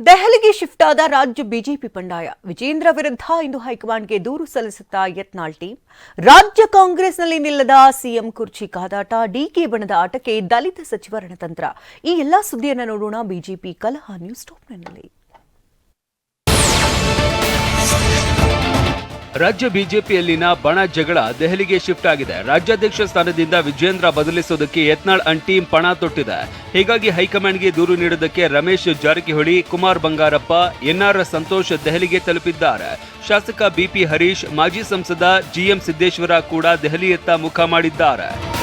ದೆಹಲಿಗೆ ಶಿಫ್ಟ್ ಆದ ರಾಜ್ಯ ಬಿಜೆಪಿ ಬಂಡಾಯ ವಿಜೇಂದ್ರ ವಿರುದ್ಧ ಇಂದು ಹೈಕಮಾಂಡ್ಗೆ ದೂರು ಸಲ್ಲಿಸುತ್ತಾ ಯತ್ನಾಳ್ ಟೀಮ್. ರಾಜ್ಯ ಕಾಂಗ್ರೆಸ್ನಲ್ಲಿ ನಿಲ್ಲದ ಸಿಎಂ ಕುರ್ಚಿ ಕಾದಾಟ, ಡಿಕೆ ಬಣದ ಆಟಕ್ಕೆ ದಲಿತ ಸಚಿವ ರಣತಂತ್ರ. ಈ ಎಲ್ಲಾ ಸುದ್ದಿಯನ್ನು ನೋಡೋಣ ಬಿಜೆಪಿ ಕಲಹ ನ್ಯೂಸ್ ಟಾಪ್ನಲ್ಲಿ ರಾಜ್ಯ ಬಿಜೆಪಿಯಲ್ಲಿನ ಬಣ ಜಗಳ ದೆಹಲಿಗೆ ಶಿಫ್ಟ್ ಆಗಿದೆ. ರಾಜ್ಯಾಧ್ಯಕ್ಷ ಸ್ಥಾನದಿಂದ ವಿಜೇಂದ್ರ ಬದಲಿಸುವುದಕ್ಕೆ ಯತ್ನಾಳ್ ಅಂಡ್ ಟೀಮ್ ಪಣ ತೊಟ್ಟಿದೆ. ಹೀಗಾಗಿ ಹೈಕಮಾಂಡ್ಗೆ ದೂರು ನೀಡುವುದಕ್ಕೆ ರಮೇಶ್ ಜಾರಕಿಹೊಳಿ, ಕುಮಾರ್ ಬಂಗಾರಪ್ಪ, ಎನ್ಆರ್ ಸಂತೋಷ್ ದೆಹಲಿಗೆ ತಲುಪಿದ್ದಾರೆ. ಶಾಸಕ ಬಿಪಿ ಹರೀಶ್, ಮಾಜಿ ಸಂಸದ ಜಿಎಂ ಸಿದ್ದೇಶ್ವರ ಕೂಡ ದೆಹಲಿಯತ್ತ ಮುಖ ಮಾಡಿದ್ದಾರೆ.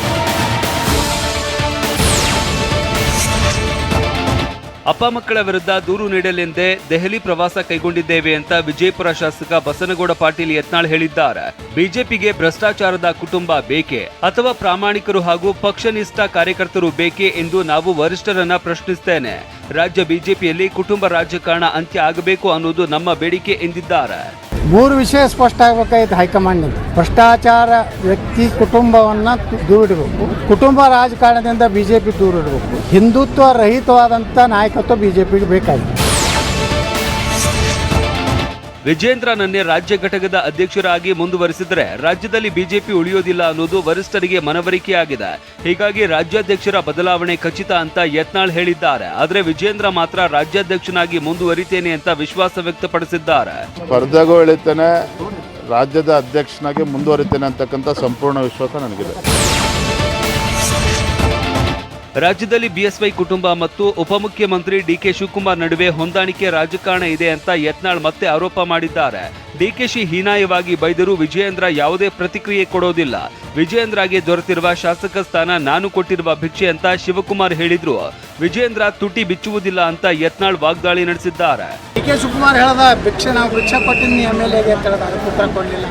ಅಪ್ಪ ಮಕ್ಕಳ ವಿರುದ್ಧ ದೂರು ನೀಡಲೆಂದೇ ದೆಹಲಿ ಪ್ರವಾಸ ಕೈಗೊಂಡಿದ್ದೇವೆ ಅಂತ ವಿಜಯಪುರ ಶಾಸಕ ಬಸನಗೌಡ ಪಾಟೀಲ್ ಯತ್ನಾಳ್ ಹೇಳಿದ್ದಾರೆ. ಬಿಜೆಪಿಗೆ ಭ್ರಷ್ಟಾಚಾರದ ಕುಟುಂಬ ಬೇಕೆ? ಅಥವಾ ಪ್ರಾಮಾಣಿಕರು ಹಾಗೂ ಪಕ್ಷನಿಷ್ಠ ಕಾರ್ಯಕರ್ತರು ಬೇಕೆ ಎಂದು ನಾವು ವರಿಷ್ಠರನ್ನ ಪ್ರಶ್ನಿಸ್ತೇನೆ. ರಾಜ್ಯ ಬಿಜೆಪಿಯಲ್ಲಿ ಕುಟುಂಬ ರಾಜಕಾರಣ ಅಂತ್ಯ ಆಗಬೇಕು ಅನ್ನೋದು ನಮ್ಮ ಬೇಡಿಕೆ ಎಂದಿದ್ದಾರೆ. ಮೂರು ವಿಷಯ ಸ್ಪಷ್ಟ ಆಗಬೇಕಾಗಿತ್ತು ಹೈಕಮಾಂಡ್ನಿಂದ. ಭ್ರಷ್ಟಾಚಾರ ವ್ಯಕ್ತಿ ಕುಟುಂಬವನ್ನು ದೂರಿಡಬೇಕು. ಕುಟುಂಬ ರಾಜಕಾರಣದಿಂದ ಬಿ ಜೆ ಪಿ ದೂರಿಡಬೇಕು. ಹಿಂದುತ್ವ ರಹಿತವಾದಂಥ ನಾಯಕತ್ವ ಬಿ ಜೆ ಪಿಗೆ ಬೇಕಾಗಿದೆ. ವಿಜೇಂದ್ರನನ್ನೇ ರಾಜ್ಯ ಘಟಕದ ಅಧ್ಯಕ್ಷರಾಗಿ ಮುಂದುವರಿಸಿದರೆ ರಾಜ್ಯದಲ್ಲಿ ಬಿಜೆಪಿ ಉಳಿಯೋದಿಲ್ಲ ಅನ್ನೋದು ವರಿಷ್ಠರಿಗೆ ಮನವರಿಕೆಯಾಗಿದೆ. ಹೀಗಾಗಿ ರಾಜ್ಯಾಧ್ಯಕ್ಷರ ಬದಲಾವಣೆ ಖಚಿತ ಅಂತ ಯತ್ನಾಳ್ ಹೇಳಿದ್ದಾರೆ. ಆದರೆ ವಿಜೇಂದ್ರ ಮಾತ್ರ ರಾಜ್ಯಾಧ್ಯಕ್ಷನಾಗಿ ಮುಂದುವರಿತೇನೆ ಅಂತ ವಿಶ್ವಾಸ ವ್ಯಕ್ತಪಡಿಸಿದ್ದಾರೆ. ಸ್ಪರ್ಧೆಗೂ ರಾಜ್ಯದ ಅಧ್ಯಕ್ಷನಾಗಿ ಮುಂದುವರಿತೇನೆ ಅಂತಕ್ಕಂಥ ಸಂಪೂರ್ಣ ವಿಶ್ವಾಸ ನನಗಿದೆ. ರಾಜ್ಯದಲ್ಲಿ ಬಿಎಸ್ವೈ ಕುಟುಂಬ ಮತ್ತು ಉಪಮುಖ್ಯಮಂತ್ರಿ ಡಿಕೆ ಶಿವಕುಮಾರ್ ನಡುವೆ ಹೊಂದಾಣಿಕೆ ರಾಜಕಾರಣ ಇದೆ ಅಂತ ಯತ್ನಾಳ್ ಮತ್ತೆ ಆರೋಪ ಮಾಡಿದ್ದಾರೆ. ಡಿಕೆಶಿ ಹೀನಾಯವಾಗಿ ಬೈದರೂ ವಿಜಯೇಂದ್ರ ಯಾವುದೇ ಪ್ರತಿಕ್ರಿಯೆ ಕೊಡೋದಿಲ್ಲ. ವಿಜಯೇಂದ್ರಗೆ ದೊರೆತಿರುವ ಶಾಸಕ ಸ್ಥಾನ ನಾನು ಕೊಟ್ಟಿರುವ ಭಿಕ್ಷೆ ಅಂತ ಶಿವಕುಮಾರ್ ಹೇಳಿದ್ರು. ವಿಜಯೇಂದ್ರ ತುಟಿ ಬಿಚ್ಚುವುದಿಲ್ಲ ಅಂತ ಯತ್ನಾಳ್ ವಾಗ್ದಾಳಿ ನಡೆಸಿದ್ದಾರೆ. ಡಿಕೆ ಶಿವಕುಮಾರ್ ಹೇಳದ ಭಿಕ್ಷೆ ನಾವು ಭಿಕ್ಷೆ ಕೊಟ್ಟಿದ್ದೀನಿ ಎಂ ಉತ್ತರ ಕೊಡಲಿಲ್ಲ.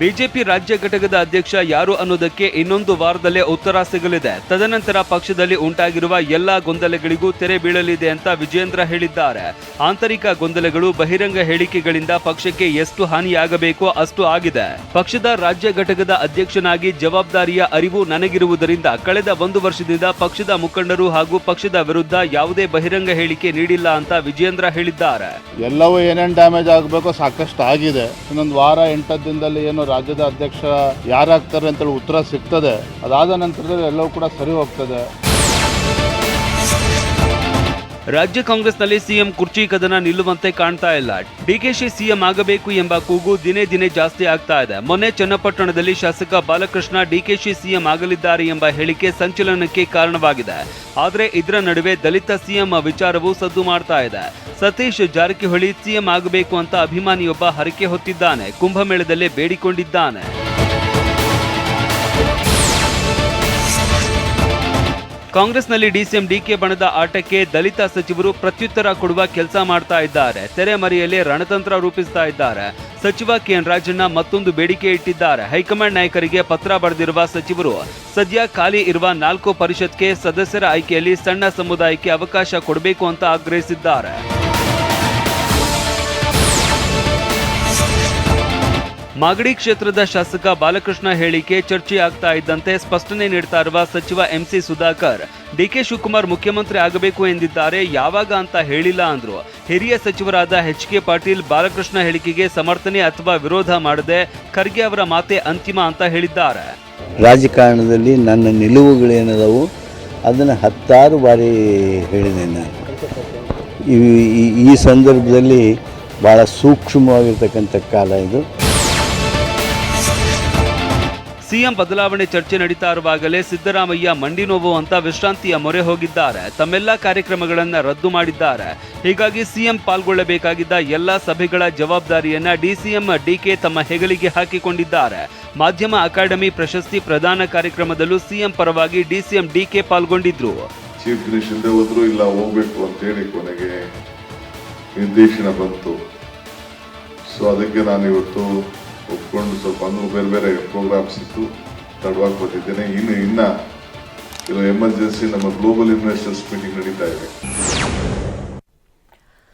ಬಿಜೆಪಿ ರಾಜ್ಯ ಘಟಕದ ಅಧ್ಯಕ್ಷ ಯಾರು ಅನ್ನೋದಕ್ಕೆ ಇನ್ನೊಂದು ವಾರದಲ್ಲೇ ಉತ್ತರ ಸಿಗಲಿದೆ. ತದನಂತರ ಪಕ್ಷದಲ್ಲಿ ಉಂಟಾಗಿರುವ ಎಲ್ಲಾ ಗೊಂದಲಗಳಿಗೂ ತೆರೆ ಬೀಳಲಿದೆ ಅಂತ ವಿಜೇಂದ್ರ ಹೇಳಿದ್ದಾರೆ. ಆಂತರಿಕ ಗೊಂದಲಗಳು, ಬಹಿರಂಗ ಹೇಳಿಕೆಗಳಿಂದ ಪಕ್ಷಕ್ಕೆ ಎಷ್ಟು ಹಾನಿಯಾಗಬೇಕೋ ಅಷ್ಟು ಆಗಿದೆ. ಪಕ್ಷದ ರಾಜ್ಯ ಘಟಕದ ಅಧ್ಯಕ್ಷನಾಗಿ ಜವಾಬ್ದಾರಿಯ ಅರಿವು ನನಗಿರುವುದರಿಂದ ಕಳೆದ ಒಂದು ವರ್ಷದಿಂದ ಪಕ್ಷದ ಮುಖಂಡರು ಹಾಗೂ ಪಕ್ಷದ ವಿರುದ್ಧ ಯಾವುದೇ ಬಹಿರಂಗ ಹೇಳಿಕೆ ನೀಡಿಲ್ಲ ಅಂತ ವಿಜೇಂದ್ರ ಹೇಳಿದ್ದಾರೆ. ಎಲ್ಲವೂ ಏನೇನು ಡ್ಯಾಮೇಜ್ ಆಗಬೇಕೋ ಸಾಕಷ್ಟು ಆಗಿದೆ ಇನ್ನೊಂದು ವಾರ ದಿನದಲ್ಲಿ ಏನು ರಾಜ್ಯದ ಅಧ್ಯಕ್ಷ ಯಾರಾಗ್ತಾರೆ ಅಂತೇಳಿ ಉತ್ತರ ಸಿಗ್ತದೆ. ಅದಾದ ನಂತರದಲ್ಲಿ ಎಲ್ಲವೂ ಕೂಡ ಸರಿ ಹೋಗ್ತದೆ. ರಾಜ್ಯ ಕಾಂಗ್ರೆಸ್ನಲ್ಲಿ ಸಿಎಂ ಕುರ್ಚಿ ಕದನ ನಿಲ್ಲುವಂತೆ ಕಾಣ್ತಾ ಇಲ್ಲ. ಡಿಕೆಶಿ ಸಿಎಂ ಆಗಬೇಕು ಎಂಬ ಕೂಗು ದಿನೇ ದಿನೇ ಜಾಸ್ತಿ ಆಗ್ತಾ ಇದೆ. ಮೊನ್ನೆ ಚನ್ನಪಟ್ಟಣದಲ್ಲಿ ಶಾಸಕ ಬಾಲಕೃಷ್ಣ ಡಿಕೆಶಿ ಸಿಎಂ ಆಗಲಿದ್ದಾರೆ ಎಂಬ ಹೇಳಿಕೆ ಸಂಚಲನಕ್ಕೆ ಕಾರಣವಾಗಿದೆ. ಆದರೆ ಇದರ ನಡುವೆ ದಲಿತ ಸಿಎಂ ವಿಚಾರವೂ ಸದ್ದು ಮಾಡ್ತಾ ಇದೆ. ಸತೀಶ್ ಜಾರಕಿಹೊಳಿ ಸಿಎಂ ಆಗಬೇಕು ಅಂತ ಅಭಿಮಾನಿಯೊಬ್ಬ ಹರಕೆ ಹೊತ್ತಿದ್ದಾನೆ. ಕುಂಭಮೇಳದಲ್ಲೇ ಬೇಡಿಕೊಂಡಿದ್ದಾನೆ. ಕಾಂಗ್ರೆಸ್ನಲ್ಲಿ ಡಿಸಿಎಂ ಡಿಕೆ ಬಣದ ಆಟಕ್ಕೆ ದಲಿತ ಸಚಿವರು ಪ್ರತ್ಯುತ್ತರ ಕೊಡುವ ಕೆಲಸ ಮಾಡ್ತಾ ಇದ್ದಾರೆ. ತೆರೆಮರೆಯಲ್ಲಿ ರಣತಂತ್ರ ರೂಪಿಸ್ತಾ ಇದ್ದಾರೆ. ಸಚಿವ ಕೆಎನ್ ರಾಜಣ್ಣ ಮತ್ತೊಂದು ಬೇಡಿಕೆ ಇಟ್ಟಿದ್ದಾರೆ. ಹೈಕಮಾಂಡ್ ನಾಯಕರಿಗೆ ಪತ್ರ ಬರೆದಿರುವ ಸಚಿವರು, ಸದ್ಯ ಖಾಲಿ ಇರುವ ನಾಲ್ಕು ಪರಿಷತ್ಗೆ ಸದಸ್ಯರ ಆಯ್ಕೆಯಲ್ಲಿ ಸಣ್ಣ ಸಮುದಾಯಕ್ಕೆ ಅವಕಾಶ ಕೊಡಬೇಕು ಅಂತ ಆಗ್ರಹಿಸಿದ್ದಾರೆ. ಮಾಗಡಿ ಕ್ಷೇತ್ರದ ಶಾಸಕ ಬಾಲಕೃಷ್ಣ ಹೇಳಿಕೆ ಚರ್ಚೆ ಆಗ್ತಾ ಇದ್ದಂತೆ ಸ್ಪಷ್ಟನೆ ನೀಡ್ತಾ ಇರುವ ಸಚಿವ ಎಂಸಿ ಸುಧಾಕರ್, ಡಿಕೆ ಶಿವಕುಮಾರ್ ಮುಖ್ಯಮಂತ್ರಿ ಆಗಬೇಕು ಎಂದಿದ್ದಾರೆ, ಯಾವಾಗ ಅಂತ ಹೇಳಿಲ್ಲ ಅಂದ್ರು. ಹಿರಿಯ ಸಚಿವರಾದ ಎಚ್ ಕೆ ಪಾಟೀಲ್ ಬಾಲಕೃಷ್ಣ ಹೇಳಿಕೆಗೆ ಸಮರ್ಥನೆ ಅಥವಾ ವಿರೋಧ ಮಾಡದೆ ಖರ್ಗೆ ಅವರ ಮಾತೆ ಅಂತಿಮ ಅಂತ ಹೇಳಿದ್ದಾರೆ. ರಾಜಕಾರಣದಲ್ಲಿ ನನ್ನ ನಿಲುವುಗಳೇನದವು? ಅದನ್ನು ಹತ್ತಾರು ಬಾರಿ ಹೇಳಿದೆ ನಾನು. ಈ ಸಂದರ್ಭದಲ್ಲಿ ಭಾಳ ಸೂಕ್ಷ್ಮವಾಗಿರ್ತಕ್ಕಂಥ ಕಾಲ ಇದು. ಸಿಎಂ ಬದಲಾವಣೆ ಚರ್ಚೆ ನಡೀತಾ ಇರುವಾಗಲೇ ಸಿದ್ದರಾಮಯ್ಯ ಮಂಡಿ ನೋವು ಅಂತ ವಿಶ್ರಾಂತಿಯ ಮೊರೆ ಹೋಗಿದ್ದಾರೆ. ತಮ್ಮೆಲ್ಲ ಕಾರ್ಯಕ್ರಮಗಳನ್ನು ರದ್ದು ಮಾಡಿದ್ದಾರೆ. ಹೀಗಾಗಿ ಸಿಎಂ ಪಾಲ್ಗೊಳ್ಳಬೇಕಾಗಿದ್ದ ಎಲ್ಲ ಸಭೆಗಳ ಜವಾಬ್ದಾರಿಯನ್ನ ಡಿಸಿಎಂ ಡಿಕೆ ತಮ್ಮ ಹೆಗಲಿಗೆ ಹಾಕಿಕೊಂಡಿದ್ದಾರೆ. ಮಾಧ್ಯಮ ಅಕಾಡೆಮಿ ಪ್ರಶಸ್ತಿ ಪ್ರದಾನ ಕಾರ್ಯಕ್ರಮದಲ್ಲೂ ಸಿಎಂ ಪರವಾಗಿ ಡಿಸಿಎಂ ಡಿಕೆ ಪಾಲ್ಗೊಂಡಿದ್ರು. ಚೀಫ್ ಮಿನಿಸ್ಟರ್ ಹಿಂದೆ ಹೋದ್ರು, ಇಲ್ಲ ಹೋಗ್ಬೇಕು ಅಂತೇಳಿ ಕೊನೆಗೆ ನಿರ್ದೇಶನ ಬಂತು. ಸೊ ಅದಕ್ಕೆ ನಾನು ಇವತ್ತು ಒಪ್ಕೊಂಡು ಸ್ವಲ್ಪ ಅಂದ್ರೆ ಬೇರೆ ಬೇರೆ ಪ್ರೋಗ್ರಾಮ್ಸ್ ಇತ್ತು ತಡವಾಗಿ ಕೊಟ್ಟಿದ್ದೇನೆ ಇನ್ನು ಇನ್ನು ಕೆಲವು ಎಮರ್ಜೆನ್ಸಿ ನಮ್ಮ ಗ್ಲೋಬಲ್ ಇನ್ವೆಸ್ಟರ್ಸ್ ಮೀಟಿಂಗ್ ನಡೀತಾ ಇದೆ.